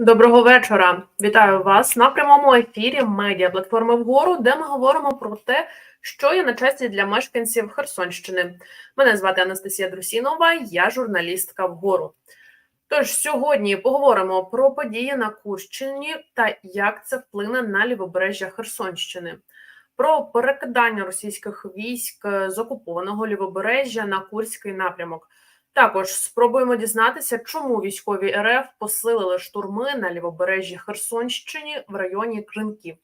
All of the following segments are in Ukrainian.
Доброго вечора. Вітаю вас на прямому ефірі медіа платформи вгору, де ми говоримо про те, що є на часі для мешканців Херсонщини. Мене звати Анастасія Друсінова, я журналістка вгору. Тож сьогодні поговоримо про події на Курщині та як це вплине на лівобережжя Херсонщини, про перекидання російських військ з окупованого лівобережжя на Курський напрямок. Також спробуємо дізнатися, чому військові РФ посилили штурми на лівобережжі Херсонщині в районі Кринків.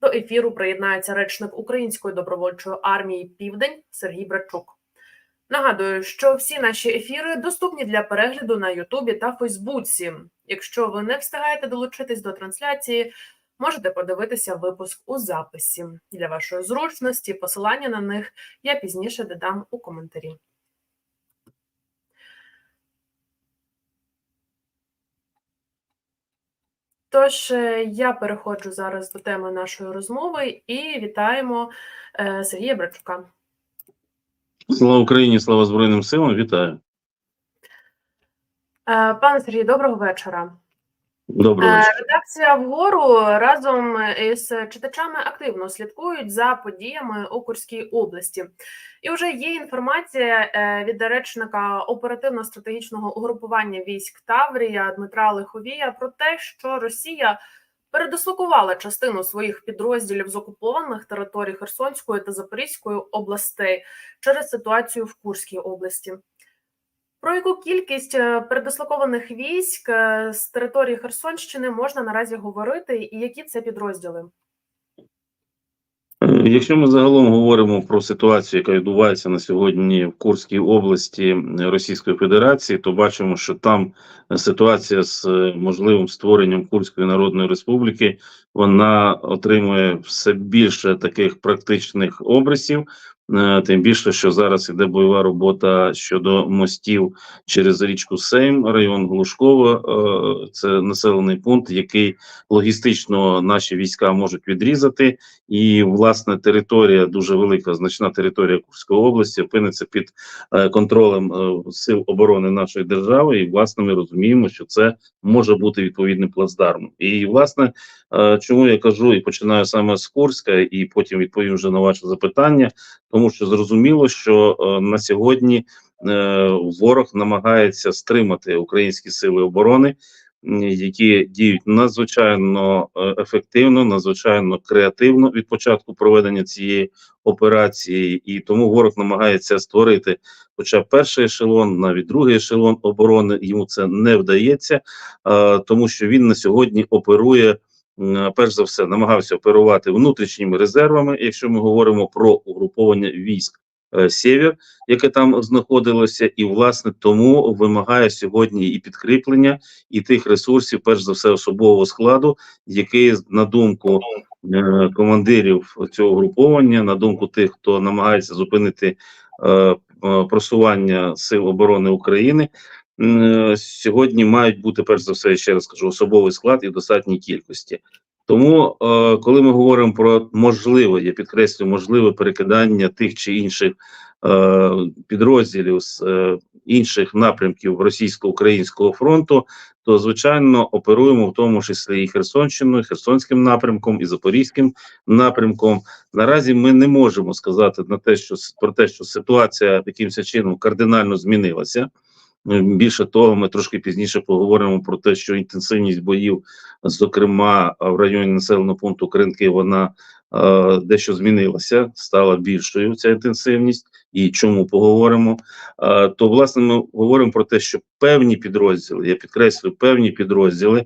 До ефіру приєднається речник Української добровольчої армії Південь Сергій Брачук. Нагадую, що всі наші ефіри доступні для перегляду на Ютубі та Фейсбуці. Якщо ви не встигаєте долучитись до трансляції, можете подивитися випуск у записі. Для вашої зручності посилання на них я пізніше додам у коментарі. Тож е, я переходжу зараз до теми нашої розмови і вітаємо е, Сергія Брачука. Слава Україні, слава Збройним силам, вітаю. Е, Пане Сергій, доброго вечора. Доброго Е, вечора. Редакція вгору разом із читачами активно слідкують за подіями у Курській області. І вже є інформація е, від речника оперативно-стратегічного угрупування військ Таврія Дмитра Лиховія про те, що Росія передислокувала частину своїх підрозділів з окупованих територій Херсонської та Запорізької областей через ситуацію в Курській області. Про яку кількість е, передислокованих військ е, з території Херсонщини можна наразі говорити, і які це підрозділи? Е, Якщо ми загалом говоримо про ситуацію, яка відбувається на сьогодні в Курській області Російської Федерації, то бачимо, що там ситуація з можливим створенням Курської Народної Республіки вона отримує все більше таких практичних обрисів. Е, Тим більше, що зараз іде бойова робота щодо мостів через річку Сейм, район Глушково. Е, Це населений пункт, який логістично наші війська можуть відрізати, і власне територія дуже велика, значна територія Курської області опиниться під е, контролем сил оборони нашої держави. І власне ми розуміємо, що це може бути відповідним плацдармом. І власне чому я кажу і починаю саме з Курська, і потім відповім вже на ваше запитання, тому що зрозуміло, що е, на сьогодні е, ворог намагається стримати українські сили оборони які діють надзвичайно е, ефективно, надзвичайно креативно від початку проведення цієї операції, і тому ворог намагається створити, хоча перший ешелон, навіть другий ешелон оборони йому це не вдається, е, тому що він на сьогодні оперує. М, Перш за все, намагався оперувати внутрішніми резервами, якщо ми говоримо про угруповання військ е, Сєвєр, яке там знаходилося, і власне тому вимагає сьогодні і підкріплення, і тих ресурсів, перш за все, особового складу, який на думку е, командирів цього угруповання, на думку тих, хто намагається зупинити е, е, просування сил оборони України. Е, Сьогодні мають бути перш за все, ще раз кажу, особовий склад і в достатній кількості. Тому, е, коли ми говоримо про можливе, я підкреслюю, можливе перекидання тих чи інших е, підрозділів з інших напрямків російсько-українського фронту, то звичайно оперуємо в тому числі і Херсонщиною, Херсонським напрямком, і Запорізьким напрямком. Наразі ми не можемо сказати на те, що про те, що ситуація якимось чином кардинально змінилася. Більше того, ми трошки пізніше поговоримо про те, що інтенсивність боїв, зокрема в районі населеного пункту Кринки, вона дещо змінилася, стала більшою ця інтенсивність. І чому поговоримо? Е, то власне ми говоримо про те, що певні підрозділи, я підкреслюю, певні підрозділи е,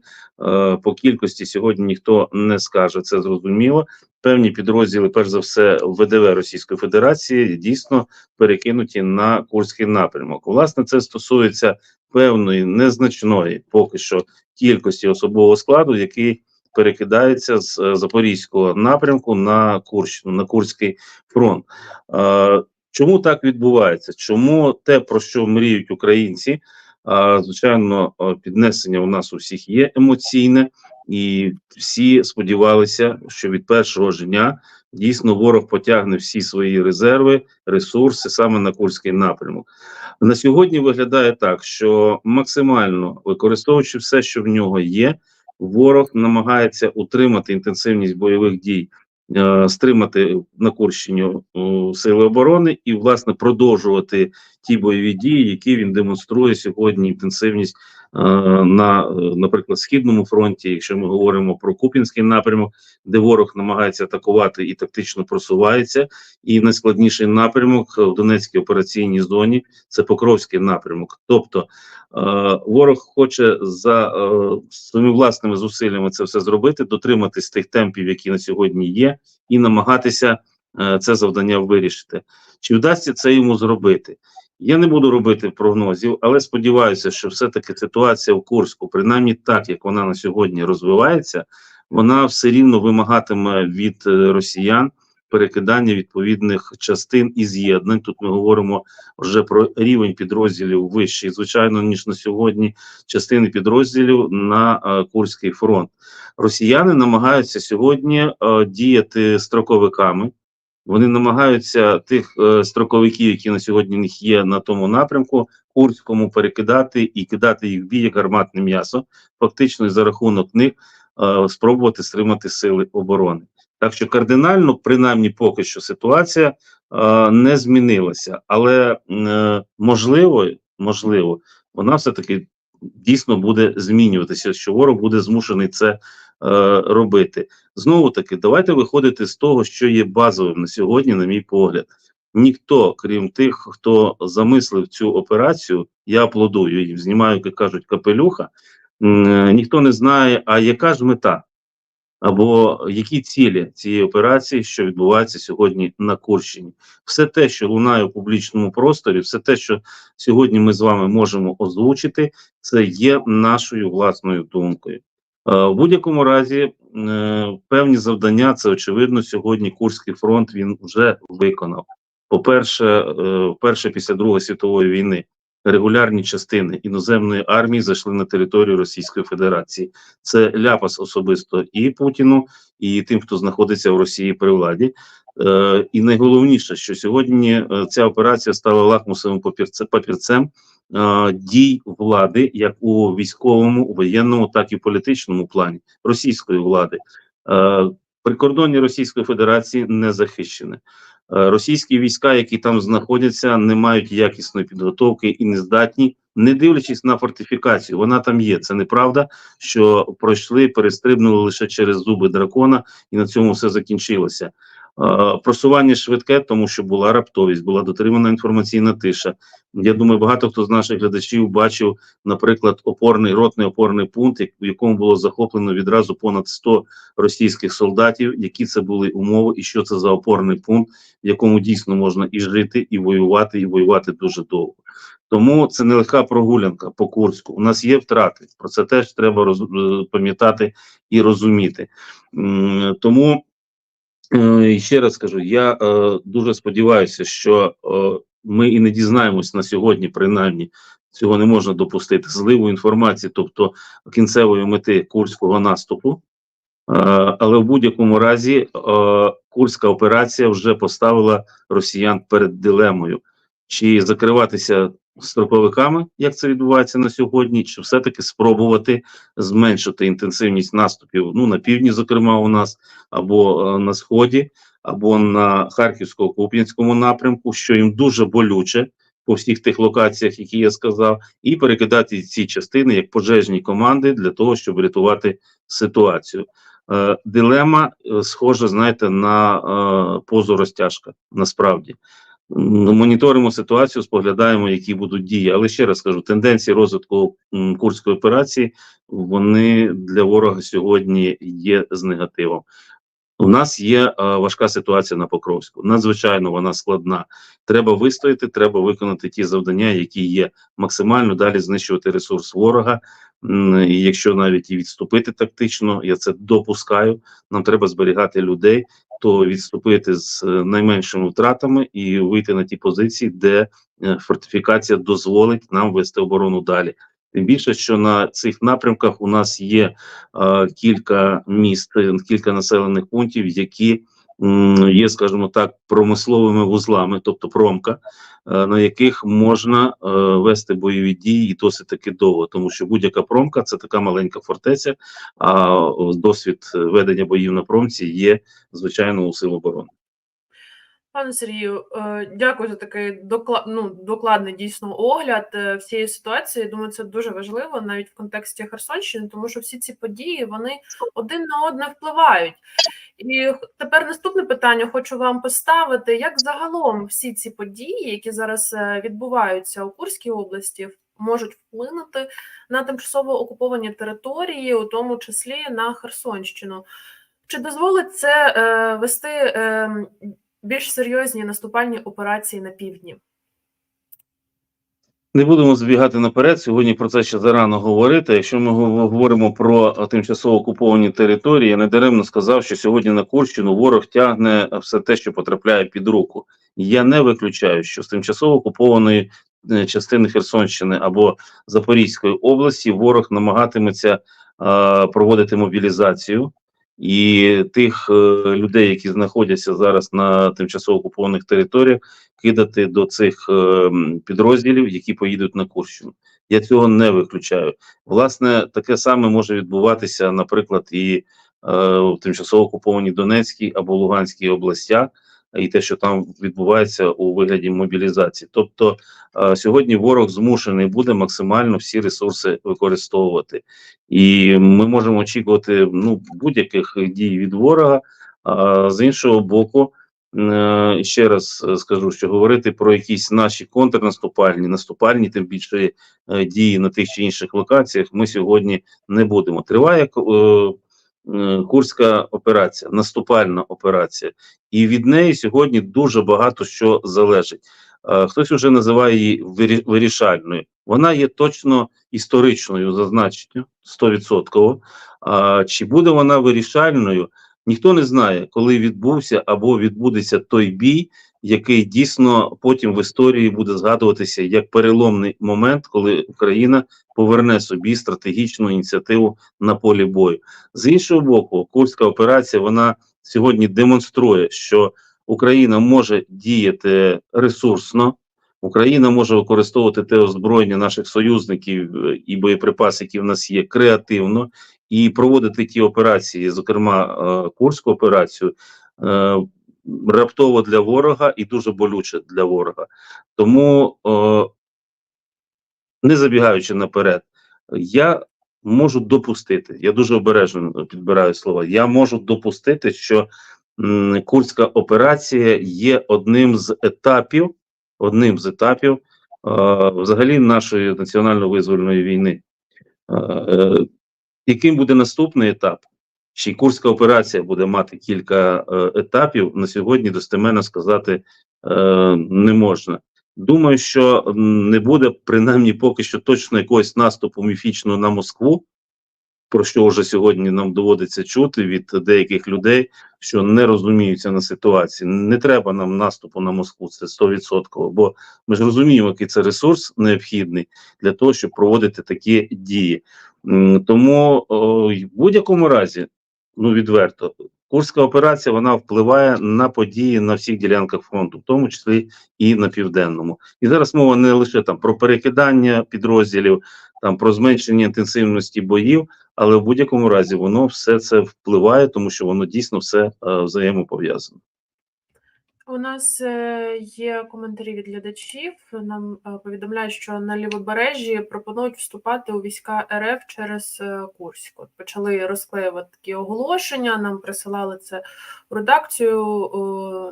по кількості сьогодні ніхто не скаже, це зрозуміло. Певні підрозділи, перш за все, ВДВ Російської Федерації дійсно перекинуті на Курський напрямок. Власне, це стосується певної незначної поки що кількості особового складу, який перекидається з е, запорізького напрямку на Курщину, на Курський фронт. Чому так відбувається? Чому те, про що мріють українці? Звичайно, піднесення у нас у всіх є емоційне, і всі сподівалися, що від першого ж дня дійсно ворог потягне всі свої резерви, ресурси саме на Курський напрямок. На сьогодні виглядає так, що максимально використовуючи все, що в нього є, ворог намагається утримати інтенсивність бойових дій, е, стримати на Курщині е, сили оборони і, власне, продовжувати ті бойові дії, які він демонструє сьогодні. Інтенсивність на, е, наприклад, східному фронті, якщо ми говоримо про Купінський напрямок, де ворог намагається атакувати і тактично просувається, і найскладніший напрямок в Донецькій операційній зоні це Покровський напрямок. Тобто е, ворог хоче за е, своїми власними зусиллями це все зробити, дотриматись тих темпів, які на сьогодні є, і намагатися е, це завдання вирішити. Чи вдасться це йому зробити? Я не буду робити прогнозів, але сподіваюся, що все-таки ситуація в Курську, принаймні так як вона на сьогодні розвивається, вона все рівно вимагатиме від е, росіян перекидання відповідних частин і з'єднань. Тут ми говоримо вже про рівень підрозділів вищий, звичайно, ніж на сьогодні. Частини підрозділів на е, Курський фронт. Росіяни намагаються сьогодні е, діяти строковиками. Вони намагаються тих е, строковиків, які на сьогодні в них є на тому напрямку, Курському перекидати і кидати їх в бій як гарматне м'ясо, фактично за рахунок них е, спробувати стримати сили оборони. Так що кардинально, принаймні, поки що ситуація е, не змінилася, але е, можливо, можливо, вона все таки дійсно буде змінюватися, що ворог буде змушений це робити. Знову таки, давайте виходити з того, що є базовим на сьогодні, на мій погляд. Ніхто, крім тих, хто замислив цю операцію, я аплодую їм, знімаю, як кажуть, капелюха. е, Ніхто не знає, а яка ж мета або які цілі цієї операції, що відбувається сьогодні на Курщині. Все те, що лунає у публічному просторі, все те, що сьогодні ми з вами можемо озвучити, це є нашою власною думкою. Е, В будь-якому разі е, певні завдання, це очевидно, сьогодні Курський фронт він вже виконав. По-перше, е, вперше після Другої світової війни регулярні частини іноземної армії зайшли на територію Російської Федерації. Це ляпас особисто і Путіну, і тим, хто знаходиться в Росії при владі. І найголовніше, що сьогодні ця операція стала лакмусовим папірце- папірцем е, дій влади, як у військовому, воєнному, так і політичному плані російської влади. Е, Прикордоння Російської Федерації не захищене. Російські війська, які там знаходяться, не мають якісної підготовки і не здатні, не дивлячись на фортифікацію. Вона там є. Це неправда, що пройшли, перестрибнули лише через зуби дракона, і на цьому все закінчилося. Е, Просування швидке, тому що була раптовість, була дотримана інформаційна тиша. Я думаю, багато хто з наших глядачів бачив, наприклад, опорний ротний опорний пункт, в якому було захоплено відразу понад 100 російських солдатів. Які це були умови, і що це за опорний пункт, в якому дійсно можна і жити, і воювати, і воювати дуже довго. Тому це нелегка прогулянка по Курську. У нас є втрати. Про це теж треба е, пам'ятати і розуміти. Тому і ще раз скажу, я е, дуже сподіваюся, що е, ми і не дізнаємось на сьогодні, принаймні, цього не можна допустити зливу інформації, тобто кінцевої мети курського наступу. Е, але в будь-якому разі е, курська операція вже поставила росіян перед дилемою, чи закриватися строковиками, як це відбувається на сьогодні, чи все-таки спробувати зменшити інтенсивність наступів ну на півдні, зокрема, у нас або е, на сході, або на харківсько-куп'янському напрямку, що їм дуже болюче по всіх тих локаціях, які я сказав, і перекидати ці частини як пожежні команди для того, щоб врятувати ситуацію. Е, дилема е, схожа, знаєте, на позу розтяжка. Насправді моніторимо ситуацію, споглядаємо, які будуть дії. Але ще раз кажу, тенденції розвитку курської операції вони для ворога сьогодні є з негативом. У нас є е, важка ситуація на Покровську. Надзвичайно вона складна. Треба вистояти, треба виконати ті завдання, які є максимально далі знищувати ресурс ворога. І якщо навіть і відступити тактично, я це допускаю. Нам треба зберігати людей, то відступити з е, найменшими втратами і вийти на ті позиції, де е, фортифікація дозволить нам вести оборону далі. Тим більше, що на цих напрямках у нас є е, кілька міст, е, кілька населених пунктів, які м, є, скажімо так, промисловими вузлами, тобто промка, е, на яких можна е, вести бойові дії і досить таки довго, тому що будь-яка промка це така маленька фортеця, а досвід ведення боїв на промці є, звичайно, у сил оборони. Пане Сергію, е, дякую за такий доклад, ну, докладний дійсно огляд е, всієї ситуації. Думаю, це дуже важливо навіть в контексті Херсонщини, тому що всі ці події вони один на одне впливають. І тепер наступне питання хочу вам поставити: як загалом всі ці події, які зараз е, відбуваються у Курській області, можуть вплинути на тимчасово окуповані території, у тому числі на Херсонщину? Чи дозволить це вести е, більш серйозні наступальні операції на півдні? Не будемо збігати наперед. Сьогодні про це ще зарано говорити. Якщо ми говоримо про тимчасово окуповані території, я недаремно сказав, що сьогодні на Курщину ворог тягне все те, що потрапляє під руку. Я не виключаю, що з тимчасово окупованої е, частини Херсонщини або Запорізької області ворог намагатиметься е, проводити мобілізацію. І тих е, людей, які знаходяться зараз на тимчасово окупованих територіях, кидати до цих е, підрозділів, які поїдуть на Курщину. Я цього не виключаю. Власне, таке саме може відбуватися, наприклад, і е, в тимчасово окупованій Донецькій або Луганській областях, і те, що там відбувається у вигляді мобілізації. Тобто е, сьогодні ворог змушений буде максимально всі ресурси використовувати, і ми можемо очікувати ну будь-яких дій від ворога. А з іншого боку, Е, ще раз скажу, що говорити про якісь наші контрнаступальні, наступальні, тим більше е, дії на тих чи інших локаціях, ми сьогодні не будемо. Триває Курська операція, наступальна операція, і від неї сьогодні дуже багато що залежить. Е, Хтось вже називає її вирі- вирішальною. Вона є точно історичною зазначенню 100%. А чи буде вона вирішальною? Ніхто не знає, коли відбувся або відбудеться той бій, який дійсно потім в історії буде згадуватися як переломний момент, коли Україна поверне собі стратегічну ініціативу на полі бою. З іншого боку, Курська операція вона сьогодні демонструє, що Україна може діяти ресурсно. Україна може використовувати те озброєння наших союзників е, і боєприпаси, які в нас є, креативно, і проводити ті операції, зокрема е, Курську операцію, е, раптово для ворога і дуже болюче для ворога. Тому, не забігаючи наперед, я можу допустити, я дуже обережно підбираю слова. Я можу допустити, що Курська операція є одним з етапів, одним з етапів е, взагалі нашої національно-визвольної війни. Е, е, яким буде наступний етап? Чи Курська операція буде мати кілька е, етапів? На сьогодні достеменно сказати е, не можна. Думаю, що не буде принаймні поки що точно якогось наступу міфічного на Москву, про що вже сьогодні нам доводиться чути від деяких людей, що не розуміються на ситуації. Не треба нам наступу на Москву, це 100%, бо ми ж розуміємо, який це ресурс необхідний для того, щоб проводити такі дії. Тому в будь-якому разі, ну відверто, Курська операція вона впливає на події на всіх ділянках фронту, в тому числі і на південному. І зараз мова не лише там про перекидання підрозділів, там про зменшення інтенсивності боїв, але в будь-якому разі воно все це впливає, тому що воно дійсно все е, взаємопов'язано. У нас е, є коментарі від глядачів. Нам е, повідомляють, що на лівобережжі пропонують вступати у війська РФ через е, Курськ. От почали розклеювати такі оголошення. Нам присилали це в редакцію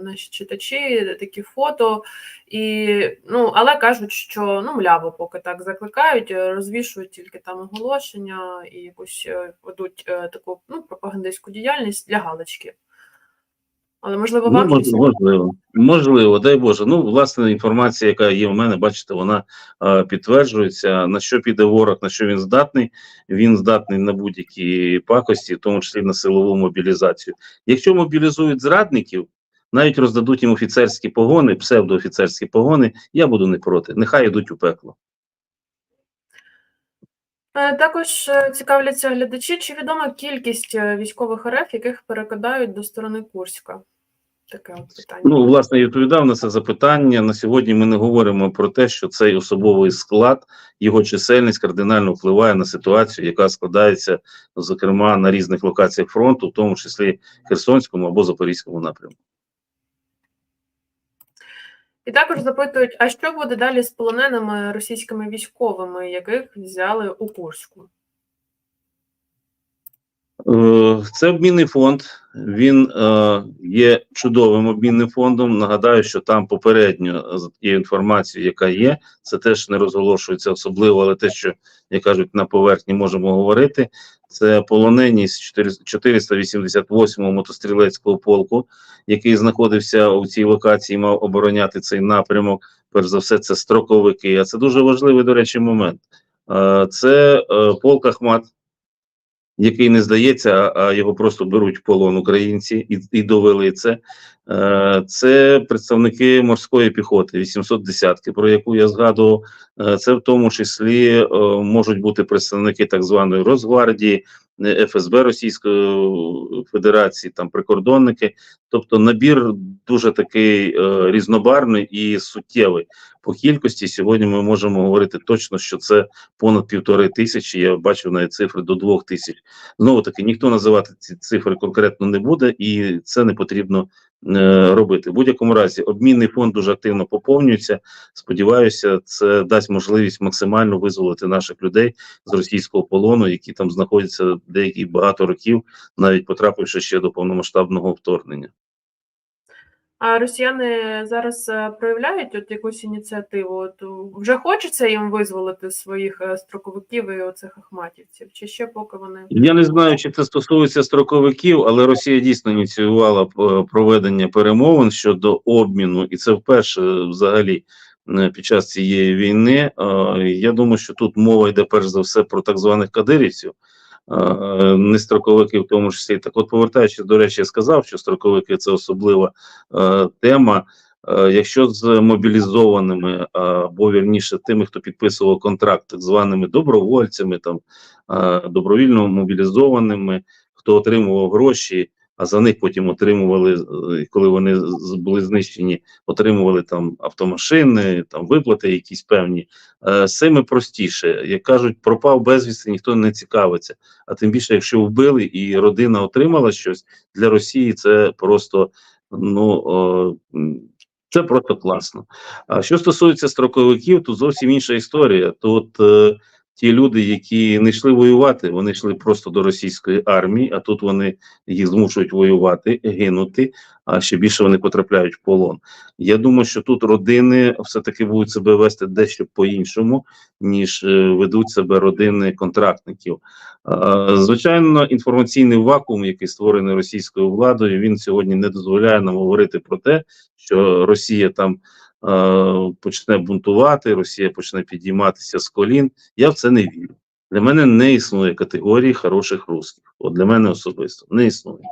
наші читачі, такі фото. І, ну, але кажуть, що ну мляво, поки так закликають, розвішують тільки там оголошення і якусь ведуть таку ну, пропагандистську діяльність для галочки. Але можливо, вам Ну, можливо, можливо, дай Боже. Ну, власне, інформація, яка є у мене, бачите, вона е, підтверджується. На що піде ворог, на що він здатний. Він здатний на будь-які пакості, в тому числі на силову мобілізацію. Якщо мобілізують зрадників, навіть роздадуть їм офіцерські погони, псевдоофіцерські погони, я буду не проти. Нехай йдуть у пекло. Е, Також е, цікавляться глядачі, чи відома кількість е, військових РФ, яких перекидають до сторони Курська? Таке от питання. Ну, власне, я відповідав на це запитання. На сьогодні ми не говоримо про те, що цей особовий склад, його чисельність кардинально впливає на ситуацію, яка складається, зокрема, на різних локаціях фронту, в тому числі Херсонському або Запорізькому напрямку. І також запитують: а що буде далі з полоненими російськими військовими, яких взяли у Курську? Е, Це обмінний фонд. Він е, є чудовим обмінним фондом. Нагадаю, що там попередньо з тією інформацією, яка є, це теж не розголошується особливо, але те, що як кажуть, на поверхні можемо говорити. Це полонені з 488-го мотострілецького полку, який знаходився у цій локації, мав обороняти цей напрямок. Перш за все, це строковики. А це дуже важливий, до речі, момент. Е, Це е, полк Ахмат, який не здається, а, його просто беруть в полон українці і, і довели це. Е, Це представники морської піхоти, 810-ки, про яку я згадував. Е, Це в тому числі е, можуть бути представники так званої Росгвардії, ФСБ Російської Федерації, там прикордонники. Тобто набір дуже такий різнобарний і суттєвий. По кількості сьогодні ми можемо говорити точно, що це понад півтори тисячі. Я бачив навіть цифри до двох тисяч. Знову таки, ніхто називати ці цифри конкретно не буде, і це не потрібно е, робити. В будь-якому разі, обмінний фонд дуже активно поповнюється. Сподіваюся, це дасть можливість максимально визволити наших людей з російського полону, які там знаходяться деякі багато років, навіть потрапивши ще до повномасштабного вторгнення. А росіяни зараз е, проявляють от якусь ініціативу? От вже хочеться їм визволити своїх е, строковиків і оцих ахматівців? Чи ще поки вони Я не знаю, чи це стосується строковиків, але Росія дійсно ініціювала е, проведення перемовин щодо обміну, і це вперше взагалі під час цієї війни. Я думаю, що тут мова йде перш за все про так званих кадирівців, не строковики в тому числі. Так, от повертаючись до речі, я сказав, що строковики це особлива е, тема. Е, Якщо з мобілізованими е, або вірніше тими, хто підписував контракт, так званими добровольцями, там е, добровільно мобілізованими, хто отримував гроші, а за них потім отримували, е, коли вони були знищені, отримували там автомашини, там виплати якісь певні. Е, З простіше. Як кажуть, пропав безвісти, ніхто не цікавиться. А тим більше, якщо вбили і родина отримала щось для Росії, це просто ну. Це просто класно. А що стосується строковиків, тут зовсім інша історія. Тут е, ті люди, які не йшли воювати, вони йшли просто до російської армії, а тут вони їх змушують воювати, гинути, а ще більше вони потрапляють в полон. Я думаю, що тут родини все-таки будуть себе вести дещо по-іншому, ніж е, ведуть себе родини контрактників. Звичайно, інформаційний вакуум, який створений російською владою, він сьогодні не дозволяє нам говорити про те, що Росія там почне бунтувати, Росія почне підійматися з колін. Я в це не вірю. Для мене не існує категорії хороших русських. От для мене особисто не існує.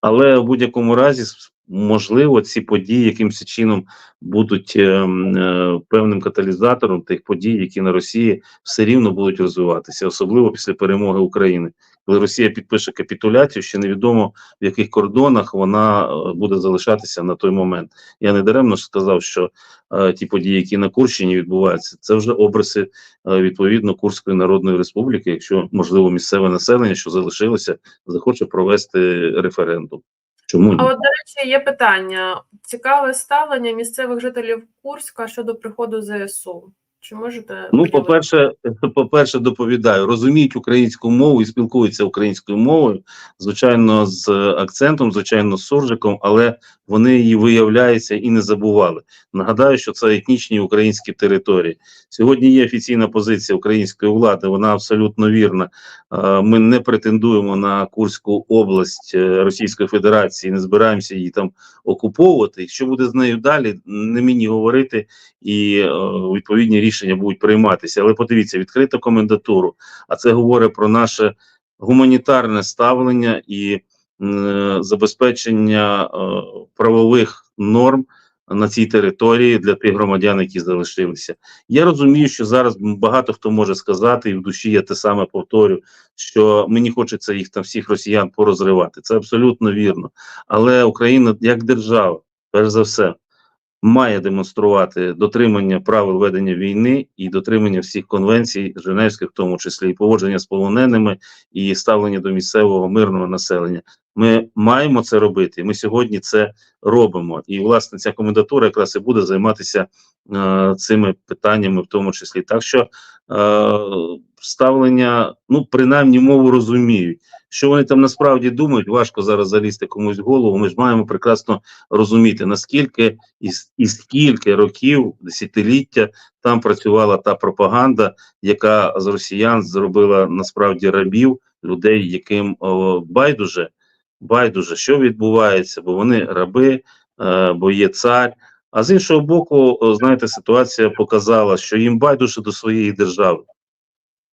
Але в будь-якому разі, можливо, ці події якимось чином будуть е, е, певним каталізатором тих подій, які на Росії все рівно будуть розвиватися, особливо після перемоги України. Коли Росія підпише капітуляцію, ще невідомо в яких кордонах вона е, буде залишатися на той момент. Я не даремно сказав, що е, ті події, які на Курщині відбуваються, це вже обриси е, відповідно Курської Народної Республіки, якщо можливо місцеве населення, що залишилося, захоче провести референдум. Чому ні? А от, до речі, є питання. Цікаве ставлення місцевих жителів Курська щодо приходу ЗСУ. Чи можете Ну, по-перше, по-перше, доповідаю, розуміють українську мову і спілкуються українською мовою, звичайно, з акцентом, звичайно, з суржиком, але вони її виявляються і не забували. Нагадаю, що це етнічні українські території. Сьогодні є офіційна позиція української влади, вона абсолютно вірна. Е, Ми не претендуємо на Курську область е, Російської Федерації, не збираємося її там окуповувати. Що буде з нею далі, не мені говорити, і е, відповідні рішення будуть прийматися. Але подивіться, відкрита комендатуру, а це говорить про наше гуманітарне ставлення і забезпечення е, правових норм на цій території для тих громадян, які залишилися. Я розумію, що зараз багато хто може сказати, і в душі я те саме повторю, що мені хочеться їх там всіх росіян порозривати. Це абсолютно вірно. Але Україна як держава, перш за все, має демонструвати дотримання правил ведення війни і дотримання всіх конвенцій, Женевських, в тому числі і поводження з полоненими, і ставлення до місцевого мирного населення. Ми маємо це робити. Ми сьогодні це робимо. І власне ця комендатура якраз і буде займатися е, цими питаннями, в тому числі. Так що е, ставлення, ну принаймні мову розуміють. Що вони там насправді думають, важко зараз залізти комусь в голову. Ми ж маємо прекрасно розуміти, наскільки і, і скільки років, десятиліття там працювала та пропаганда, яка з росіян зробила насправді рабів, людей, яким о, байдуже, байдуже, що відбувається, бо вони раби, е, бо є цар. А з іншого боку, знаєте, ситуація показала, що їм байдуже до своєї держави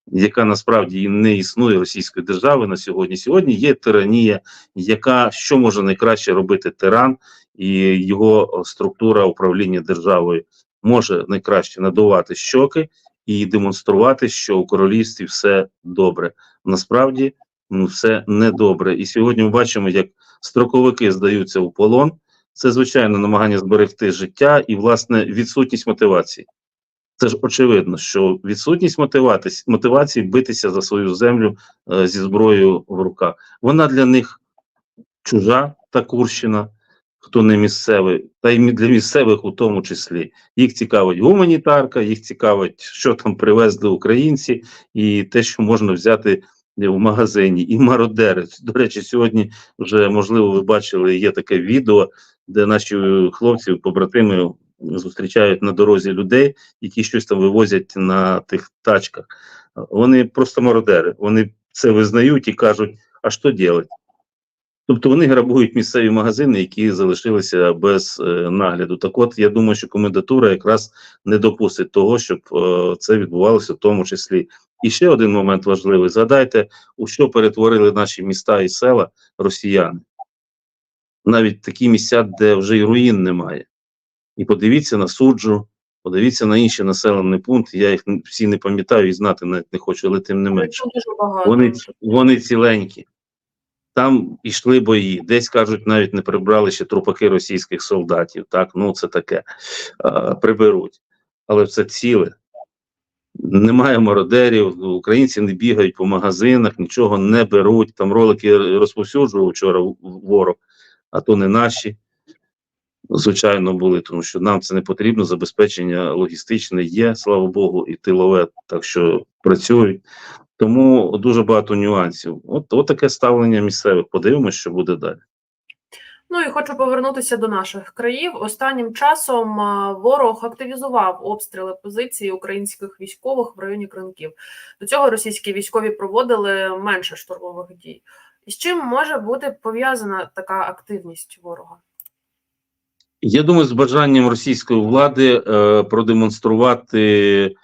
яка насправді не існує російської держави на сьогодні. Сьогодні є тиранія, яка що може найкраще робити тиран, і його структура управління державою може найкраще надувати щоки і демонструвати, що у королівстві все добре. Насправді ну, все недобре. І сьогодні ми бачимо, як строковики здаються у полон. Це звичайно намагання зберегти життя і власне відсутність мотивації. Це ж очевидно, що відсутність мотивації, мотивації битися за свою землю е, зі зброєю в руках. Вона для них чужа та Курщина, хто не місцевий, та й для місцевих у тому числі. Їх цікавить гуманітарка, їх цікавить, що там привезли українці, і те, що можна взяти в магазині, і мародери. До речі, сьогодні вже можливо ви бачили, є таке відео, де наші е, хлопці, побратими зустрічають на дорозі людей, які щось там вивозять на тих тачках. Вони просто мародери. Вони це визнають і кажуть, а що робити? Тобто вони грабують місцеві магазини, які залишилися без е, нагляду. Так от я думаю, що комендатура якраз не допустить того, щоб е, це відбувалося в тому числі. І ще один момент важливий: згадайте, у що перетворили наші міста і села росіяни. Навіть такі місця, де вже й руїн немає. І подивіться на суджу, подивіться на інші населені пункти. Я їх всі не пам'ятаю і знати навіть не хочу, але тим не менше. Вони, вони ціленькі. Там йшли бої. Десь кажуть, навіть не прибрали ще трупаки російських солдатів. Так, ну це таке а, приберуть. Але це ціле. Немає мародерів, українці не бігають по магазинах, нічого не беруть. Там ролики розповсюджував вчора ворог, а то не наші. Звичайно, були, тому що нам це не потрібно. Забезпечення логістичне є, слава Богу, і тилове, так що працюють. Тому дуже багато нюансів. От, от таке ставлення місцевих. Подивимося, що буде далі. Ну і хочу повернутися до наших країв. Останнім часом ворог активізував обстріли позицій українських військових в районі Кринків. До цього російські військові проводили менше штурмових дій. І з чим може бути пов'язана така активність ворога? Я думаю, з бажанням російської влади е, продемонструвати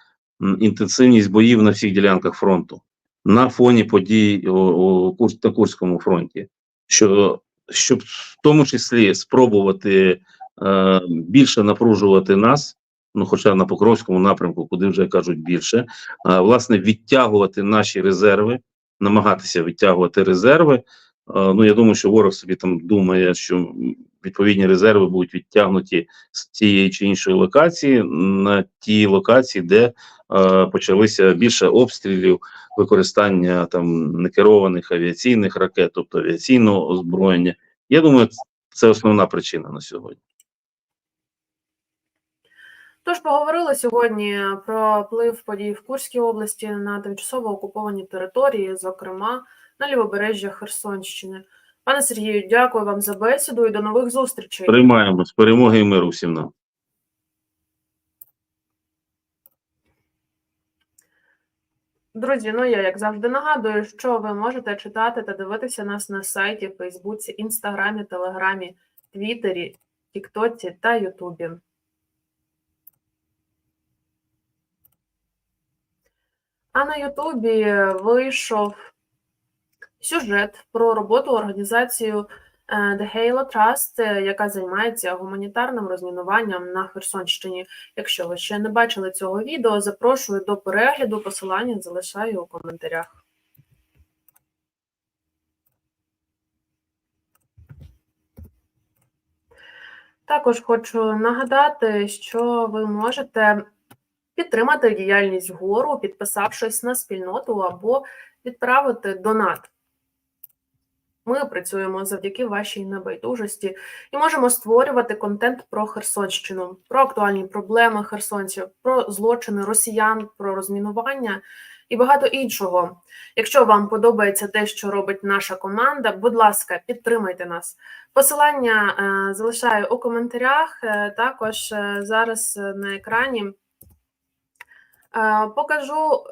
інтенсивність боїв на всіх ділянках фронту на фоні подій о, о, на Курському фронті, що щоб в тому числі спробувати е, більше напружувати нас. Ну, хоча на Покровському напрямку, куди вже кажуть більше, а, власне, відтягувати наші резерви, намагатися відтягувати резерви. Е, Ну, я думаю, що ворог собі там думає, що відповідні резерви будуть відтягнуті з тієї чи іншої локації на ті локації, де е, почалися більше обстрілів, використання там некерованих авіаційних ракет, тобто авіаційного озброєння. Я думаю, це основна причина на сьогодні. Тож поговорили сьогодні про вплив подій в Курській області на тимчасово окуповані території, зокрема на лівобережжя Херсонщини. Пане Сергію, дякую вам за бесіду і до нових зустрічей. Приймаємо з перемоги і миру всім нам. Друзі, ну я як завжди нагадую, що ви можете читати та дивитися нас на сайті, Фейсбуці, Інстаграмі, Телеграмі, Твіттері, Тіктоці та Ютубі. А на Ютубі вийшов сюжет про роботу організацію е, The Halo Trust, е, яка займається гуманітарним розмінуванням на Херсонщині. Якщо ви ще не бачили цього відео, запрошую до перегляду. Посилання залишаю у коментарях. Також хочу нагадати, що ви можете підтримати діяльність гору, підписавшись на спільноту або відправити донат. Ми працюємо завдяки вашій небайдужості і можемо створювати контент про Херсонщину, про актуальні проблеми херсонців, про злочини росіян, про розмінування і багато іншого. Якщо вам подобається те, що робить наша команда, будь ласка, підтримайте нас. Посилання е, залишаю у коментарях. Е, також е, зараз на екрані покажу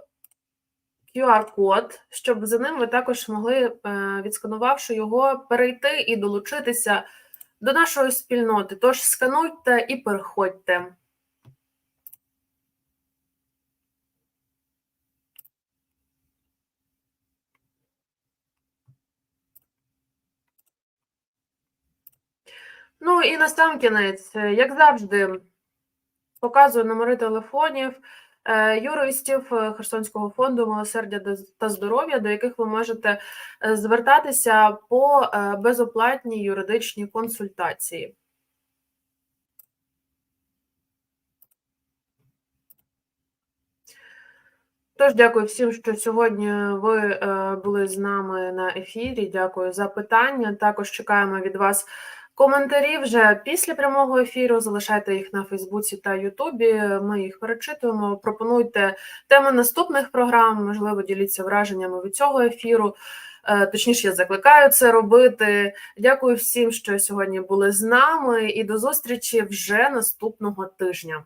QR-код, щоб за ним ви також могли, е, відсканувавши його, перейти і долучитися до нашої спільноти. Тож скануйте і переходьте. Ну і на сам кінець, е, як завжди, показую номери телефонів юристів е, Херсонського фонду милосердя та здоров'я, до яких ви можете е, звертатися по е, безоплатній юридичній консультації. Тож дякую всім, що сьогодні ви е, були з нами на ефірі. Дякую за питання. Також чекаємо від вас коментарі вже після прямого ефіру. Залишайте їх на Фейсбуці та Ютубі. Ми їх перечитуємо. Пропонуйте теми наступних програм. Можливо, діліться враженнями від цього ефіру. Е, Точніше, я закликаю це робити. Дякую всім, що сьогодні були з нами, і до зустрічі вже наступного тижня.